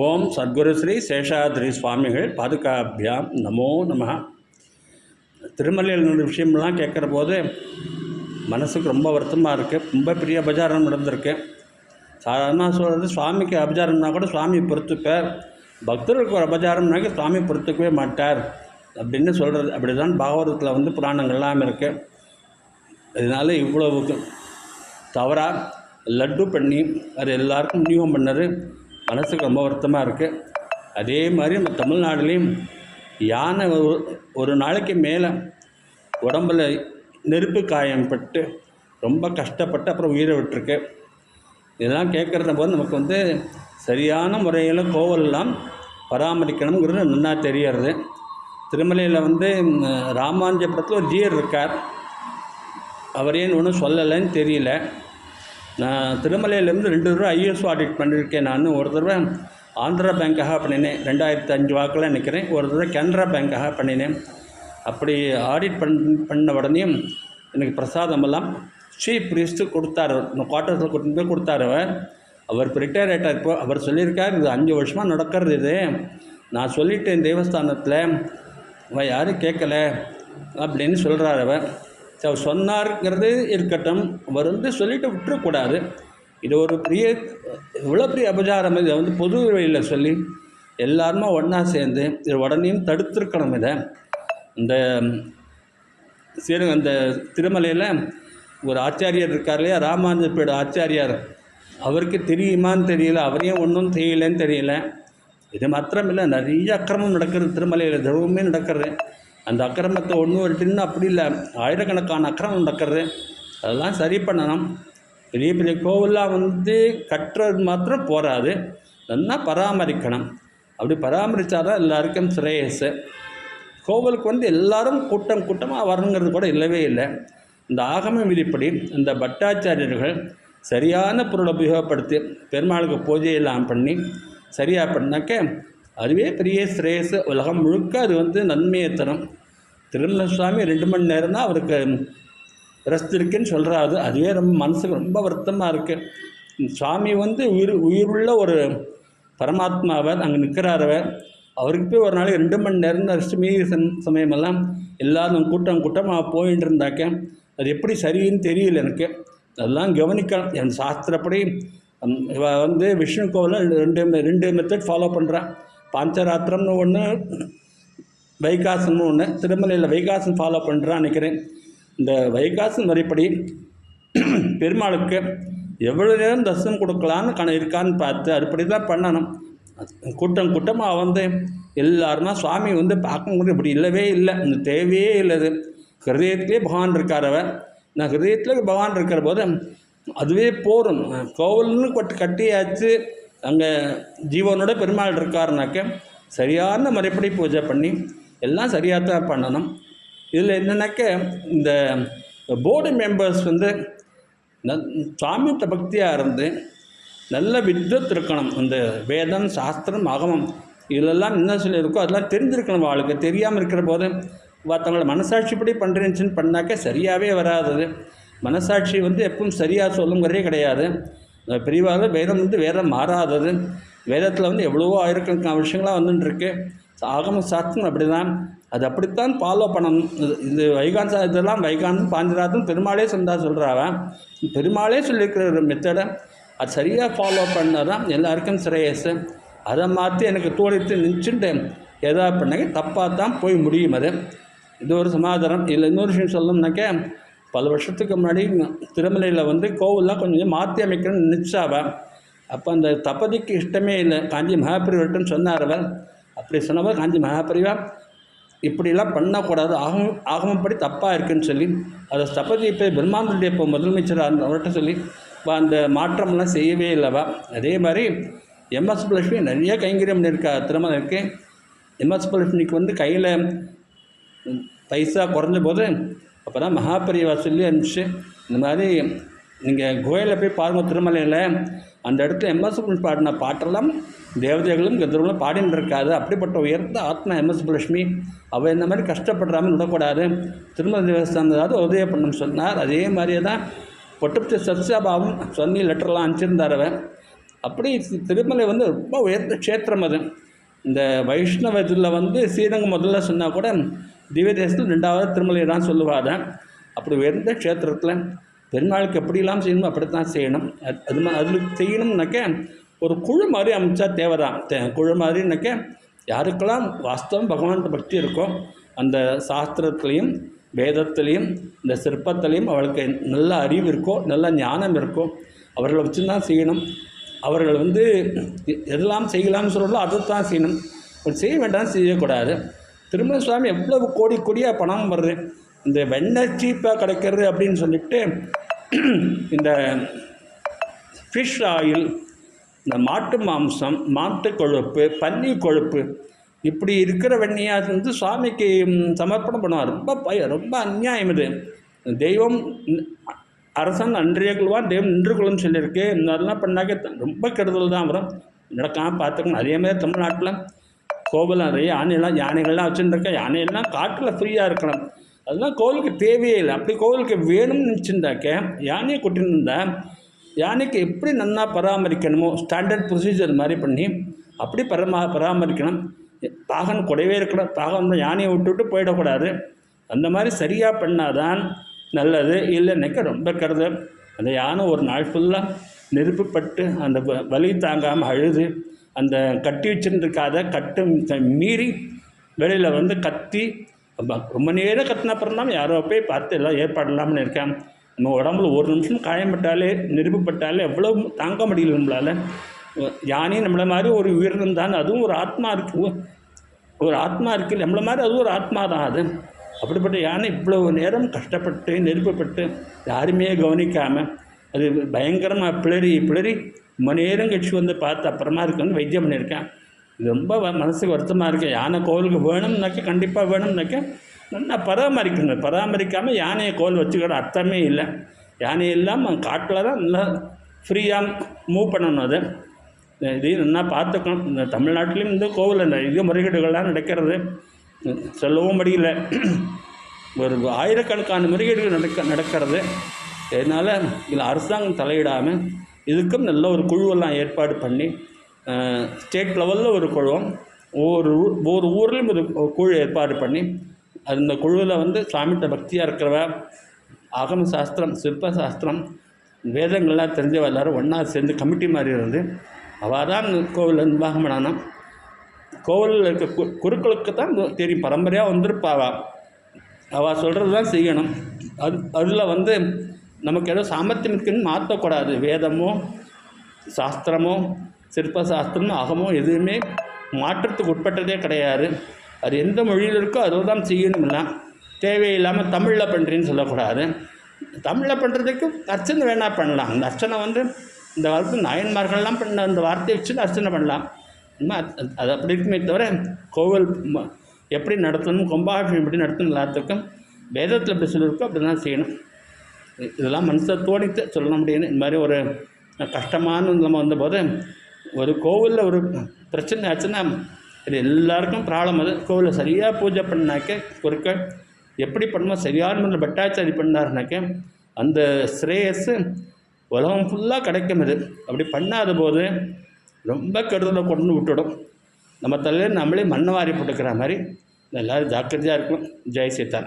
ஓம் சத்குரு ஸ்ரீ சேஷாத்ரி சுவாமிகள் பாதுகாபியாம் நமோ நம. திருமலையில் நடந்த விஷயம்லாம் கேட்குற போது மனசுக்கு ரொம்ப வருத்தமாக இருக்குது ரொம்ப பெரிய அபஜாரம் நடந்திருக்கு. சாதாரணமாக சொல்கிறது சுவாமிக்கு அபஜாரம்னா கூட சுவாமி பொறுத்துப்பார். பக்தர்களுக்கு ஒரு அபச்சாரம்னாக்க சுவாமி பொறுத்துக்கவே மாட்டார் அப்படின்னு சொல்கிறது அப்படி தான் பாகவதத்தில் வந்து புராணங்கள்லாம் இருக்குது இதனால் இவ்வளவு தவறாக லட்டு பண்ணி அது எல்லாருக்கும் விநியோகம் பண்ணது. மனசுக்கு ரொம்ப வருத்தமாக இருக்குது அதே மாதிரி நம்ம தமிழ்நாடுலேயும் யானை ஒரு ஒரு நாளைக்கு மேலே உடம்புல நெருப்பு காயம் பட்டு ரொம்ப கஷ்டப்பட்டு அப்புறம் உயிரை விட்டுருக்கு. இதெல்லாம் கேட்குறத போது நமக்கு வந்து சரியான முறையில் கோவிலெல்லாம் பராமரிக்கணுங்கிறது நல்லா தெரியறது. திருமலையில் வந்து ராமானுஜபுரத்தில் ராமாஞ்சபுரத்தில் ஒரு ஜீர் இருக்கார். அவர் ஏன் ஒன்றும் சொல்லலைன்னு தெரியல. நான் திருமலையிலேருந்து ரெண்டு தடவை ஐஎஸ்ஓ ஆடிட் பண்ணியிருக்கேன் நான். ஒரு தடவை ஆந்திரா பேங்க்காக பண்ணினேன். ரெண்டாயிரத்து அஞ்சு வாக்கில் நிற்கிறேன் ஒரு தடவை கனரா பேங்க்காக பண்ணினேன். அப்படி ஆடிட் பண் பண்ண உடனே எனக்கு பிரசாதமெல்லாம் சீஃப் ரிஸ்ட்டு கொடுத்தாரு. குவார்ட்டர்ஸில் கொண்டு போய் கொடுத்தாரு அவர். அவர் இப்போ ரிட்டையர் ஆகிட்டார் இப்போ. அவர் சொல்லியிருக்கார் இது அஞ்சு வருஷமாக நடக்கிறது இது. நான் சொல்லிட்டேன் தேவஸ்தானத்தில். அவன் யாரும் கேட்கல. அப்படின்னு சொல்கிறார் அவர். சரி, அவர் இருக்கட்டும் அவர் வந்து சொல்லிட்டு விட்டுறக்கூடாது. இது ஒரு பெரிய இவ்வளோ பெரிய அபச்சாரம் இதை வந்து பொது வழியில் சொல்லி எல்லாருமே ஒன்றா சேர்ந்து இது உடனேயும் தடுத்துருக்கணும் இதை. இந்த சரி அந்த திருமலையில் ஒரு ஆச்சாரியார் இருக்கார் இல்லையா? ராமானுஜப்பேட ஆச்சாரியார். அவருக்கு தெரியுமான்னு தெரியல அவரையும் ஒன்றும் தெரியலன்னு தெரியல. இது மாத்திரம் இல்லை நிறைய அக்கிரமம் நடக்கிறது திருமலையில் தினமுமே நடக்கிறது அந்த அக்கிரமத்தை ஒன்று ரெண்டுன்னு அப்படி இல்லை. ஆயிரக்கணக்கான அக்கிரமம் நடக்கிறது. அதெல்லாம் சரி பண்ணணும். பெரிய பெரிய கோவில்லாம் வந்து கட்டுறது மாத்திரம் போராது நல்லா பராமரிக்கணும். அப்படி பராமரித்தாதான் எல்லாருக்கும் சிரேயஸ் கோவிலுக்கு வந்து எல்லாரும் கூட்டம் கூட்டமாக வரணுங்கிறது கூட இல்லவே இல்லை. இந்த ஆகம விதிப்படி இந்த பட்டாச்சாரியர்கள் சரியான பொருளை உபயோகப்படுத்தி பெருமாளுக்கு பூஜையெல்லாம் பண்ணி சரியாக பண்ணாக்க அதுவே பெரிய ஸ்ரேயஸ் உலகம் முழுக்க அது வந்து நன்மையை தரும். திருமல ரெண்டு மணி நேரம் தான் அவருக்கு ரெஸ்ட் இருக்குன்னு சொல்கிறாரு அதுவே ரொம்ப மனசுக்கு ரொம்ப வருத்தமாக இருக்குது சுவாமி வந்து உயிர் உயிருள்ள ஒரு பரமாத்மாவர். அங்கே நிற்கிறாரவர் அவருக்கு போய் ஒரு நாளைக்கு ரெண்டு மணி நேரம் தான் ரெஸ்ட் மீதி சமயமெல்லாம் எல்லாரும் கூட்டம் கூட்டமாக போயிட்டு இருந்தாக்க அது எப்படி சரின்னு தெரியல எனக்கு. அதெல்லாம் கவனிக்கணும். என் சாஸ்திரப்படி வந்து விஷ்ணு கோவில் ரெண்டு ரெண்டு மெத்தட் ஃபாலோ பண்ணுறான் பாஞ்சராத்திரம்னு ஒன்று வைகாசம்னு ஒன்று திருமலையில் வைகாசம் ஃபாலோ பண்ணுறான்னு நினைக்கிறேன். இந்த வைகாசம் வரைப்படி பெருமாளுக்கு எவ்வளோ நேரம் தரிசனம் கொடுக்கலான்னு கண இருக்கான்னு பார்த்து அதுபடி தான் பண்ணணும். கூட்டம் கூட்டமாக வந்து எல்லாருன்னா சுவாமி வந்து பார்க்கும்போது இப்படி இல்லவே இல்லை. இந்த தேவையே இல்லை இது பகவான் இருக்கார் அவர். நான் ஹிருதயத்தில் பகவான் இருக்கிற போது அதுவே போரும். கோவில்னு கொட்டு கட்டியாச்சு. அங்கே ஜீவனோட பெருமாள் இருக்காருனாக்க சரியான முறைப்படி பூஜை பண்ணி எல்லாம் சரியாக தான் பண்ணணும். இதில் என்னென்னாக்க இந்த போர்டு மெம்பர்ஸ் வந்து ந- சாமிகிட்ட பக்தியாக இருந்து நல்ல வித்வத் இருக்கணும். இந்த வேதம் சாஸ்திரம் அகமம் இதிலெல்லாம் என்ன சொல்லியிருக்கோ அதெல்லாம் தெரிஞ்சிருக்கணும் அவளுக்கு தெரியாமல் இருக்கிற போது மற்றவங்களை மனசாட்சிப்படி பண்ணுறேன்னு பண்ணாக்க சரியாகவே வராது. மனசாட்சி வந்து எப்பவும் சரியாக சொல்லுங்கிறதே கிடையாது. பெரியவாக வேதம் வந்து வேதம் மாறாதது. வேதத்தில் வந்து எவ்வளவோ ஆயிரக்கணக்கான விஷயங்களாக வந்துட்டுருக்கு ஆகம சாஸ்திரம் அப்படி தான் அது அப்படித்தான் ஃபாலோ பண்ணணும். இது- இது சா இதெல்லாம் வைகான் பாஞ்சராத்தம் பெருமாளே சொந்தா சொல்கிறாவன் பெருமாளே சொல்லியிருக்கிற ஒரு மெத்தடை அது சரியாக ஃபாலோ பண்ணால் தான் எல்லாருக்கும் சிரேயஸ் அதை மாற்றி எனக்கு தோணித்து நினச்சிட்டு எதாவது பண்ணாக்க தப்பாக தான் போய் முடியும் அது. இது ஒரு சமாதானம். இதில் இன்னொரு விஷயம் சொல்லணும்னாக்க பல வருஷத்துக்கு முன்னாடி திருமலையில் வந்து கோவில்லாம் கொஞ்சம் மாற்றி அமைக்கணும்னு நினச்சாவ அப்போ அந்த தப்பதிக்கு இஷ்டமே இல்லை. காஞ்சி மகாபிரிவர்கிட்டன்னு சொன்னார் அவர். அப்படி சொன்னவர் காஞ்சி மகாபிரிவா இப்படிலாம் பண்ணக்கூடாது. ஆகம ஆகமப்படி தப்பாக இருக்குன்னு சொல்லி அதை தபதி இப்போ பிரம்மாண்டுடைய இப்போ முதலமைச்சராக இருந்த அவர்கிட்ட சொல்லி அந்த மாற்றம்லாம் செய்யவே இல்லைவா அதே மாதிரி எம்எஸ் லட்சுமி நிறைய கைங்கரியம் பண்ணியிருக்கா திருமலைக்கு. எம்எஸ் லட்சுமிக்கு வந்து கையில் பைசா குறைஞ்ச போது அப்போ தான் மகாபரிவா சொல்லி அனுப்பிச்சு இந்த மாதிரி நீங்கள் கோயிலில் போய் பாருங்கள் திருமலையில். அந்த இடத்துல எம்எஸ் பாடின பாட்டெல்லாம் தேவதைகளும் கந்தர்களும் பாடின்னு இருக்காது. அப்படிப்பட்ட உயர்ந்த ஆத்மா எம்எஸ் லட்சுமி அவள் இந்த மாதிரி கஷ்டப்படுறாமல் விடக்கூடாது. திருமலை தேவஸ்தானம் ஏதாவது உதவி பண்ணணும்னு சொன்னார். அதே மாதிரியே தான் பொட்டப்பட்ட சத்யாபாவும் சொன்னி லெட்டர்லாம் அனுப்பிச்சிருந்தார் அவன் அப்படி திருமலை வந்து ரொம்ப உயர்ந்த க்ஷேத்திரம் அது. இந்த வைஷ்ணவ இதில் வந்து ஸ்ரீரங்கம் முதல்ல சொன்னால் கூட திவ்ய தேசத்தில் ரெண்டாவது திருமலை தான் சொல்லுவாங்க. அப்படி உயர்ந்த க்ஷேத்திரத்தில் பெருமாளுக்கு எப்படிலாம் செய்யணுமோ அப்படித்தான் செய்யணும். அது அது அதில் செய்யணும்னாக்க ஒரு குழு மாதிரி அமைச்சா தேவைதான். தே- குழு மாதிரினாக்க யாருக்கெல்லாம் வாஸ்தவம் பகவான்கிட்ட பக்தி இருக்கோ அந்த சாஸ்திரத்துலேயும் வேதத்துலேயும் இந்த சிற்பத்துலேயும் அவளுக்கு நல்ல அறிவு இருக்கோ நல்ல ஞானம் இருக்கோ அவர்களை வச்சு தான் செய்யணும். அவர்கள் வந்து எதெல்லாம் செய்யலாம்னு சொல்கிறோம் அதை தான் செய்யணும் செய்ய வேண்டாம் செய்யக்கூடாது. திருமண சுவாமி எவ்வளவு கோடி கோடியாக பணம் வருது? இந்த வெண்ணெய் சீப்பாக கிடைக்கிறது அப்படின்னு சொல்லிட்டு இந்த ஃபிஷ் ஆயில் இந்த மாட்டு மாம்சம் மாட்டு கொழுப்பு பன்னி கொழுப்பு இப்படி இருக்கிற வெண்ணியா வந்து சுவாமிக்கு சமர்ப்பணம் பண்ணுவார். ரொம்ப பய ரொம்ப அநியாயம் இது. தெய்வம் அரசன் அன்றைய கொள்வான் தெய்வம் நின்று கொள்ளும் சொல்லியிருக்கு. இந்த மாதிரிலாம் பண்ணாக்க ரொம்ப கெடுதல் தான் வரும். நடக்காமல் பார்த்துக்கணும். அதே மாதிரி தமிழ்நாட்டில் கோவில் நிறைய யானையெல்லாம் யானைகள்லாம் வச்சுருந்துருக்கேன் யானையெல்லாம் காட்டில் ஃப்ரீயாக இருக்கணும். அதெல்லாம் கோவிலுக்கு தேவையே இல்லை. அப்படி கோவிலுக்கு வேணும்னு நினச்சிருந்தாக்க யானையை கொட்டிருந்தா யானைக்கு எப்படி நல்லா பராமரிக்கணுமோ ஸ்டாண்டர்ட் ப்ரொசீஜர் மாதிரி பண்ணி அப்படி பரமா பராமரிக்கணும். பாகன் கூடவே இருக்கணும். பாகன் வந்து யானையை விட்டுவிட்டு போயிடக்கூடாது. அந்த மாதிரி சரியாக பண்ணாதான் நல்லது. இல்லைன்னாக்க ரொம்ப கருது அந்த யானை ஒரு நாள் ஃபுல்லாக நெருப்புப்பட்டு அந்த வ- வலி தாங்காமல் அழுது அந்த கட்டி வச்சுருந்துருக்காத கட்டு மீறி வெளியில் வந்து கத்தி ரொம்ப நேரம் கத்தின அப்புறம் தான் யாரோ போய் பார்த்து எல்லாம் ஏற்பாடலாம்னு இருக்கேன். நம்ம உடம்புல ஒரு நிமிஷம் காயப்பட்டாலே நெருப்புப்பட்டாலே எவ்வளோ தாங்க முடியல நம்மளால். யானே நம்மளை மாதிரி ஒரு உயிரினம் தான் அதுவும் ஒரு ஆத்மா இருக்கு. ஒரு ஆத்மா இருக்கு. நம்மளை மாதிரி அதுவும் ஒரு ஆத்மா தான் அது. அப்படிப்பட்ட யானை இவ்வளவு நேரம் கஷ்டப்பட்டு நெருப்பப்பட்டு யாருமே கவனிக்காமல் அது பயங்கரமாக பிளறி பிளறி ரொம்ப நேரம் கழிச்சு வந்து பார்த்து அப்புறமா இருக்குன்னு வைத்தியம் பண்ணியிருக்கேன். ரொம்ப வ- மனசுக்கு வருத்தமாக இருக்கேன் யானை கோவிலுக்கு வேணும்னாக்க கண்டிப்பாக வேணும்னாக்க நல்லா பராமரிக்கணும் பராமரிக்காமல் யானையை கோவில் வச்சுக்கிற அர்த்தமே இல்லை. யானை இல்லாமல் காட்டில் தான் நல்லா ஃப்ரீயாக மூவ் பண்ணணும் அது. இதையும் நல்லா பார்த்துக்கணும். இந்த தமிழ்நாட்டிலையும் இந்த கோவில் நிறைய முறைகேடுகள்லாம் நடக்கிறது. சொல்லவும் முடியல. ஒரு ஆயிரக்கணக்கான முறைகேடுகள் நடக்க நடக்கிறது. இதனால் இதில் அரசாங்கம் தலையிடாமல் இதுக்கும் நல்ல ஒரு குழுவெல்லாம் ஏற்பாடு பண்ணி ஸ்டேட் லெவலில் ஒரு குழுவும் ஒவ்வொரு ஊர் ஒவ்வொரு ஊர்லேயும் ஒரு குழு ஏற்பாடு பண்ணி அந்த குழுவில் வந்து சாமிகிட்ட பக்தியாக இருக்கிறவ ஆகம சாஸ்திரம் சிற்ப சாஸ்திரம் வேதங்கள்லாம் தெரிஞ்சவ எல்லோரும் ஒன்றா சேர்ந்து கமிட்டி மாதிரி இருந்து அவள் தான் கோவில் நிர்வாகம் பண்ணானா கோவிலில் இருக்க கு குருக்களுக்கு தான் தெரியும் பரம்பரையாக வந்திருப்பாவா அவள் சொல்கிறது தான் செய்யணும். அது அதில் வந்து நமக்கு ஏதோ சாமர்த்தியம் இருக்குன்னு மாற்றக்கூடாது வேதமோ சாஸ்திரமோ சிற்ப சாஸ்திரமோ அகமோ எதுவுமே மாற்றத்துக்கு உட்பட்டதே கிடையாது. அது எந்த மொழியில் இருக்கோ அதை தான் செய்யணும்லாம் தேவையில்லாமல் தமிழில் பண்ணுறேன்னு சொல்லக்கூடாது. தமிழில் பண்ணுறதுக்கு அர்ச்சனை வேணால் பண்ணலாம். அந்த அர்ச்சனை வந்து இந்த காலத்து நாயன்மார்கள்லாம் பண்ண அந்த வார்த்தையை வச்சு அர்ச்சனை பண்ணலாம். அது- அப்படி இருக்குமே தவிர கோவில் எப்படி நடத்தணும் கும்பாபிஷேகம் எப்படி நடத்தணும் எல்லாத்துக்கும் வேதத்தில் எப்படி சொல்லியிருக்கோ அப்படி தான் செய்யணும். இதெல்லாம் மனசை தோணித்து சொல்ல முடியாது இந்த மாதிரி ஒரு கஷ்டமான நம்ம வந்தபோது ஒரு கோவிலில் ஒரு பிரச்சனை ஆச்சுன்னா இது எல்லாருக்கும் ப்ராப்ளம். அது கோவிலில் சரியாக பூஜை பண்ணாக்க குறுக்க எப்படி பண்ணணும் சரியான முறையில் பட்டாச்சாரி பண்ணாருனாக்க அந்த ஸ்ரேயஸு உலகம் ஃபுல்லாக கிடைக்கும் இது அப்படி பண்ணாத போது ரொம்ப கெடுதலை கொண்டு விட்டுடும். நம்ம தலையில் நம்மளே மண்ணை வாரி போட்டுக்கிற மாதிரி எல்லோரும் ஜாக்கிரதையாக இருக்கணும். ஜெய் சீதா